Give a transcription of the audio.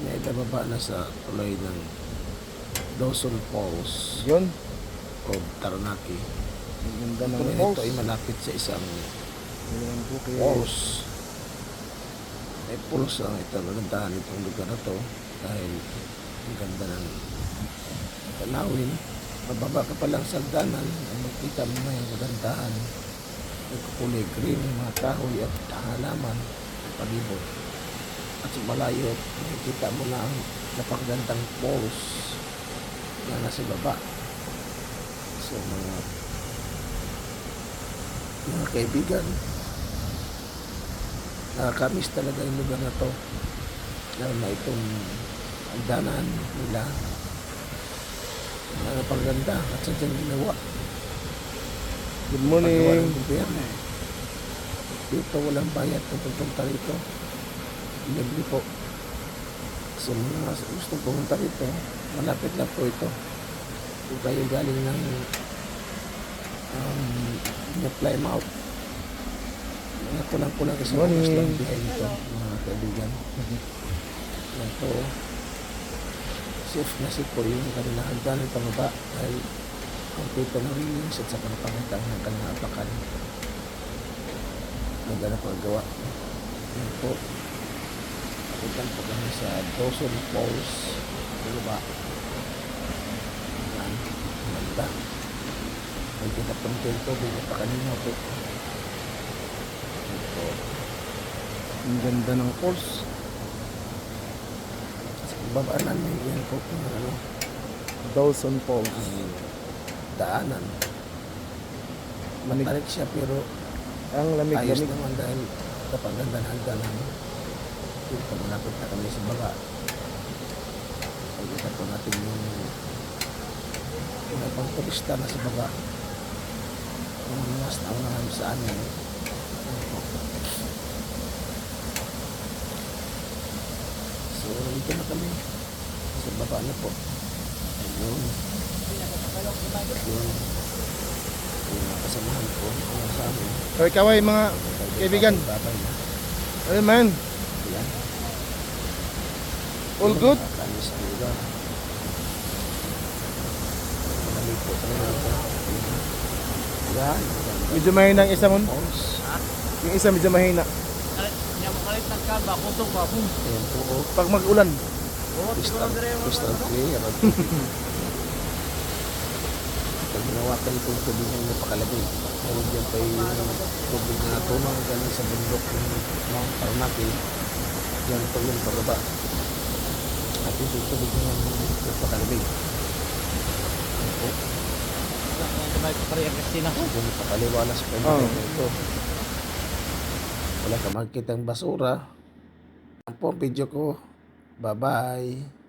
may ibababa na sa tulay ng Dawson Falls Yun. o Taranaki. Ang ganda ng Tulay falls. nito ay malapit sa isang Ayan po kaya. falls. May falls ang ito, magandahan itong lugar na to dahil ang ganda ng tanawin. Mababa ka pa lang sa danan, ay makita mo may magandahan. Nagkukulay green, yung mga kahoy at halaman sa palibot. At sa malayo, makikita mo na ang napakagandang falls na nasa baba. So mga mga kaibigan, nakakamiss talaga yung lugar na to. Lalo na itong ang danan nila. Ang napakaganda at sa dyan ginawa. Good morning. Dito walang bayad kung pupunta rito. Libre po. So mga gusto pumunta rito, malapit lang po ito. Kung kayo galing ng um, Plymouth. Mga kulang kulang kasi Morning. oras lang nito, mga kaibigan. Yan po. Safe na safe po yung kanilang hagdanan pababa dahil kompleto na release at saka napakita ng kanilang apakan. Maganda po ang gawa. Yan po. Pakitan po kami sa Dawson Falls. Baba. Yan. Maganda. May kinapangkin po. Bigyan pa kanina po. Yan po. Ang ganda ng falls. Sa babaan namin, yan po ano, Dawson Falls. ang daanan. Matarik siya pero Ang ayos lamig-lamig. naman dahil napaganda ng hagdanan. Yung pamalapit na kami sa baba. Pagkita po natin yung mga pang turista na sa baba. Yung mas naunahan sa amin. Yan po. So, nandito na kami. Sa baba na po. Ayun. Yun. Yung mga kasamahan ko. Yung sa amin. Kaway kaway mga kaibigan. Na. Ano man? Yan. All good? Nakakalis na lugar. Malamig po talaga ito. Yan. Medyo mahina ang isa mo. Yung isa medyo mahina. Yang makalit ng kalba, kusog ba? Ayan po. oh. Pag mag-ulan. Crystal, crystal clear. Ginawakan itong tubig ng napakalabig, meron dyan pa yung tubig na tunang galing sa bundok ng Mount Taranaki. Yan po yung pababa. At ito yung tubig ng napakalabig. Yan po. May parehas kasi na. Kung napakaliwalas pa Oo. yung ito. Wala ka makikita basura. Yan po ang video ko. Bye-bye.